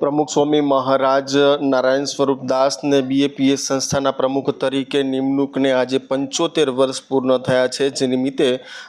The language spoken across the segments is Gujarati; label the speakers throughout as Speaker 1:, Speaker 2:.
Speaker 1: પ્રમુખ સ્વામી મહારાજ નારાયણ સ્વરૂપ દાસને બીએપીએસ સંસ્થાના પ્રમુખ તરીકે નિમણૂકને આજે પંચોતેર વર્ષ પૂર્ણ થયા છે, જે નિમિત્તે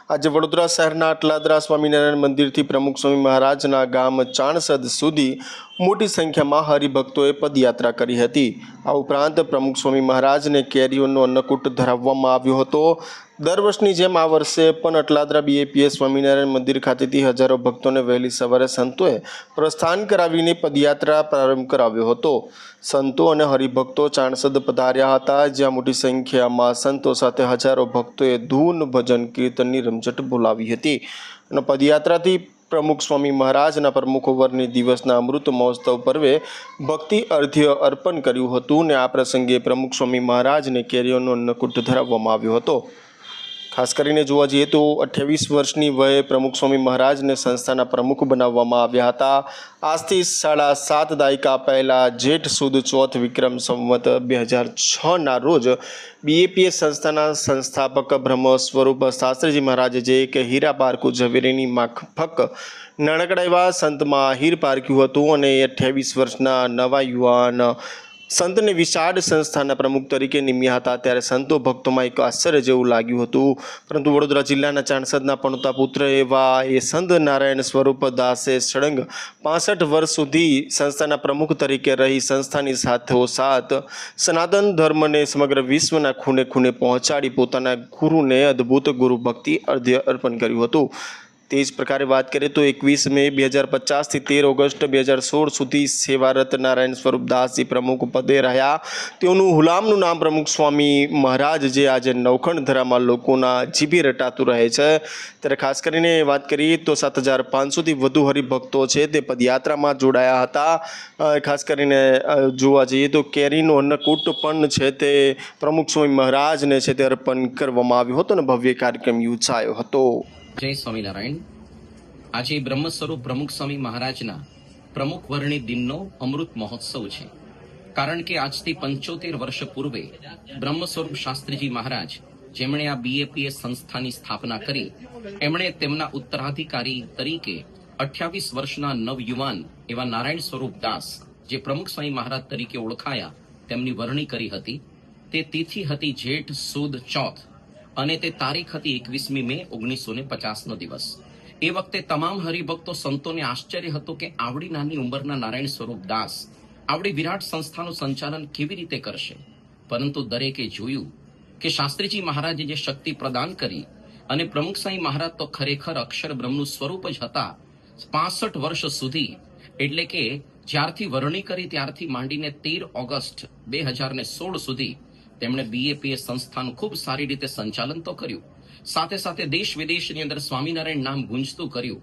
Speaker 1: આજે વડોદરા શહેરના આટલાદરા સ્વામિનારાયણ મંદિરથી પ્રમુખ સ્વામી મહારાજના ગામ ચાણસદ સુધી મોટી સંખ્યામાં હરિભક્તોએ પદયાત્રા કરી હતી. આ ઉપરાંત પ્રમુખ સ્વામી મહારાજને કેરીઓનો અન્નકૂટ ધરાવવામાં આવ્યો હતો. દર વર્ષની જેમ આ વર્ષે પણ અટલાદરા બીએપીએ સ્વામિનારાયણ મંદિર ખાતેથી હજારો ભક્તોને વહેલી સવારે સંતોએ પ્રસ્થાન કરાવીને પદયાત્રા પ્રારંભ કરાવ્યો હતો. સંતો અને હરિભક્તો ચાણસદ પધાર્યા હતા. જ્યાં મોટી સંખ્યામાં સંતો સાથે હજારો ભક્તોએ ધૂન ભજન કીર્તનની રમઝટ બોલાવી હતી. અને પદયાત્રાથી પ્રમુખ સ્વામી મહારાજના પ્રમુખ વરની દિવસના અમૃત મહોત્સવ પર્વે ભક્તિ અર્ધ્ય અર્પણ કર્યું હતું ને આ પ્રસંગે પ્રમુખ સ્વામી મહારાજને કેરીઓનો અન્નકૂટ ધરાવવામાં આવ્યો હતો. ખાસ કરીને જોવા જઈએ તો અઠ્યાવીસ વર્ષની વયે પ્રમુખ સ્વામી મહારાજને સંસ્થાના પ્રમુખ બનાવવામાં આવ્યા હતા. આજથી સાડા સાત દાયકા પહેલાં જેઠ સુદ ચોથ વિક્રમ સંવત બે હજાર છના રોજ બીએપીએસ સંસ્થાના સંસ્થાપક બ્રહ્મ સ્વરૂપ શાસ્ત્રીજી મહારાજે જે કે હીરા પારકુ ઝવેરીની માફક નાનકડા એવા સંતમાં હીર પારક્યું હતું અને અઠ્યાવીસ વર્ષના નવા યુવાન સંતને વિશાળ સંસ્થાના પ્રમુખ તરીકે નિમ્યા હતા. ત્યારે સંતો ભક્તોમાં એક આશ્ચર્ય જેવું લાગ્યું હતું. પરંતુ વડોદરા જિલ્લાના ચાણસદના પણતા પુત્ર એવા એ સંત નારાયણ સ્વરૂપ દાસે સળંગ પાસઠ વર્ષ સુધી સંસ્થાના પ્રમુખ તરીકે રહી સંસ્થાની સાથોસાથ સનાતન ધર્મને સમગ્ર વિશ્વના ખૂણે ખૂણે પહોંચાડી પોતાના ગુરુને અદ્ભુત ગુરુ ભક્તિ અર્ધ્ય અર્પણ કર્યું હતું. તે જ પ્રકારે વાત કરીએ તો એકવીસ મે બે હજાર પચાસથી તેર ઓગસ્ટ બે હજાર સોળ સુધી સેવારત નારાયણ સ્વરૂપ દાસજી પ્રમુખ પદે રહ્યા. તેઓનું હુલામનું નામ પ્રમુખ સ્વામી મહારાજ જે આજે નવખંડ ધરામાં લોકોના જીભે રટાતું રહે છે. ત્યારે ખાસ કરીને વાત કરીએ તો સાત હજાર પાંચસોથી વધુ હરિભક્તો છે તે પદયાત્રામાં જોડાયા હતા. ખાસ કરીને જોવા જઈએ તો કેરીનો અન્નકૂટ પણ છે તે પ્રમુખ સ્વામી મહારાજને છે તે અર્પણ કરવામાં આવ્યો હતો અને ભવ્ય કાર્યક્રમ યોજાયો હતો.
Speaker 2: જય સ્વામિનારાયણ. આજે બ્રહ્મ સ્વરૂપ પ્રમુખ સ્વામી મહારાજના પ્રમુખ વર્ણિત દિનનો અમૃત મહોત્સવ છે. કારણ કે આજથી પંચોતેર વર્ષ પૂર્વે બ્રહ્મ સ્વરૂપ શાસ્ત્રીજી મહારાજ જેમણે આ બીએપીએસ સંસ્થાની સ્થાપના કરી, એમણે તેમના ઉત્તરાધિકારી તરીકે અઠ્યાવીસ વર્ષના નવયુવાન એવા નારાયણ સ્વરૂપ દાસ, જે પ્રમુખ સ્વામી મહારાજ તરીકે ઓળખાયા, તેમની વરણી કરી હતી. તે તિથિ હતી જેઠ સુદ ચોથ. અને તે તારીખ હતી એકવીસમી મે ઓગણીસો ને પચાસનો દિવસ. એ વખતે તમામ હરિભક્તો સંતોને આશ્ચર્ય હતું કે આવડી નાની ઉંમરના નારાયણ સ્વરૂપ દાસ આવડી વિરાટ સંસ્થાનું સંચાલન કેવી રીતે કરશે? પરંતુ દરેકે જોયું કે શાસ્ત્રીજી મહારાજે જે શક્તિ પ્રદાન કરી અને પ્રમુખ સાંઈ મહારાજ તો ખરેખર અક્ષર બ્રહ્મનું સ્વરૂપ જ હતા પાસઠ વર્ષ સુધી. એટલે કે જ્યારથી વરણી કરી ત્યારથી માંડીને તેર ઓગસ્ટ બે હજાર સોળ સુધી તેમણે બીએપીએસ સંસ્થાનું ખૂબ સારી રીતે સંચાલન તો કર્યું. સાથે સાથે દેશ વિદેશની અંદર સ્વામિનારાયણ નામ ગુંજતું કર્યું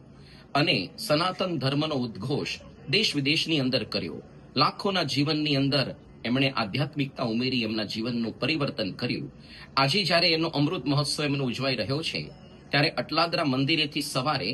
Speaker 2: અને સનાતન ધર્મનો ઉદ્ઘોષ દેશ વિદેશની અંદર કર્યો. લાખોના જીવનની અંદર એમણે આધ્યાત્મિકતા ઉમેરી, એમના જીવનનું પરિવર્તન કર્યું. આજે જ્યારે એનો અમૃત મહોત્સવ એમનો ઉજવાઈ રહ્યો છે, ત્યારે અટલાદરા મંદિરેથી સવારે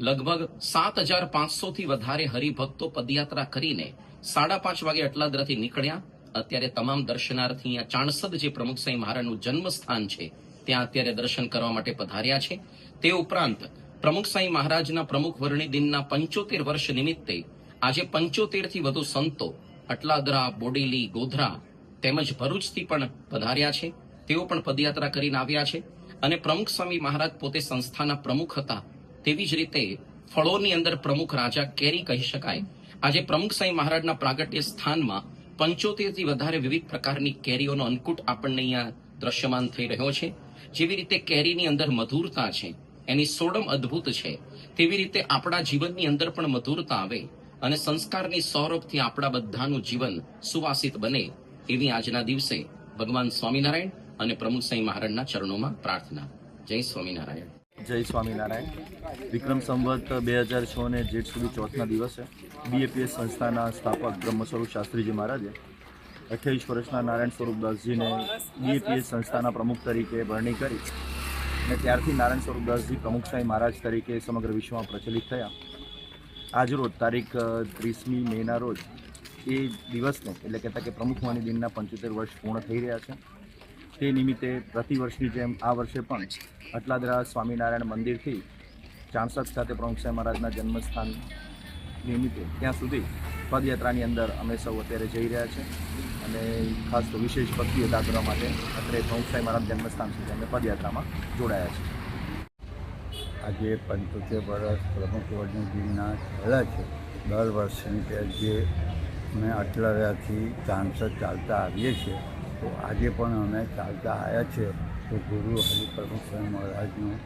Speaker 2: લગભગ સાત હજાર પાંચસો થી વધારે હરિભક્તો પદયાત્રા કરીને સાડા પાંચ વાગે અટલાદરાથી નીકળ્યા. અત્યારે તમામ દર્શનાર્થી અહીંયા ચાણસદ જે પ્રમુખ સાંઈ મહારાજનું જન્મસ્થાન છે, ત્યાં અત્યારે દર્શન કરવા માટે પધાર્યા છે. તે ઉપરાંત પ્રમુખ સાંઈ મહારાજના પ્રમુખ વર્ણી દિનના પંચોતેર વર્ષ નિમિત્તે આજે પંચોતેરથી વધુ સંતો અટલાદરા, બોડેલી, ગોધરા તેમજ ભરૂચથી પણ પધાર્યા છે. તેઓ પણ પદયાત્રા કરીને આવ્યા છે અને પ્રમુખ સ્વામી મહારાજ પોતે સંસ્થાના પ્રમુખ હતા. તેવી જ રીતે ફળોની અંદર પ્રમુખ રાજા કેરી કહી શકાય. આજે પ્રમુખ સાંઈ મહારાજના પ્રાગટ્ય સ્થાનમાં પંચોતેરથી વધારે વિવિધ પ્રકારની કેરીઓનો અંકુટ આપણને અહીંયા દ્રશ્યમાન થઈ રહ્યો છે. જેવી રીતે કેરીની અંદર મધુરતા છે, એની સોડમ અદ્ભુત છે, તેવી રીતે આપણા જીવનની અંદર પણ મધુરતા આવે અને સંસ્કારની સૌરભથી આપણા બધાનું જીવન સુવાસિત બને એવી આજના દિવસે ભગવાન સ્વામિનારાયણ અને પ્રમુખ સાંઈ મહારાજના ચરણોમાં પ્રાર્થના. જય સ્વામિનારાયણ.
Speaker 3: જય સ્વામિનારાયણ. વિક્રમ સંવત બે હજાર છ ને જેઠ સુધી ચોથના દિવસે બીએપીએસ સંસ્થાના સ્થાપક બ્રહ્મ સ્વરૂપ શાસ્ત્રીજી મહારાજે અઠ્યાવીસ વર્ષના નારાયણ સ્વરૂપદાસજીને બીએપીએસ સંસ્થાના પ્રમુખ તરીકે વરણી કરી અને ત્યારથી નારાયણ સ્વરૂપદાસજી પ્રમુખ સાંઈ મહારાજ તરીકે સમગ્ર વિશ્વમાં પ્રચલિત થયા. આજરોજ તારીખ ત્રીસમી મેના રોજ એ દિવસને એટલે કહેતા કે પ્રમુખ વાણી દિનના પંચોતેર વર્ષ પૂર્ણ થઈ રહ્યા છે. તે નિમિત્તે પ્રતિવર્ષની જેમ આ વર્ષે પણ અટલાદરા સ્વામિનારાયણ મંદિરથી ચાણસદ ખાતે પ્રમુખ સાહેબ મહારાજના જન્મસ્થાન નિમિત્તે ત્યાં સુધી પદયાત્રાની અંદર અમે સૌ અત્યારે જઈ રહ્યા છે અને ખાસ તો વિશેષ ભક્તિ અદા કરવા માટે અત્યારે પ્રમુખસાઈ મહારાજ જન્મસ્થાન સુધી અમે પદયાત્રામાં જોડાયા છે.
Speaker 4: આજે પંચોતેર વર્ષ પ્રમુખ દિનના થયેલા છે. દર વર્ષની જે અમે અટલાવ્યાથી ચાંસદ ચાલતા આવીએ છીએ તો આજે પણ અમે ચાલતા આવ્યા છે તો ગુરુ હરિપ્રભુ સ્વામી મહારાજનું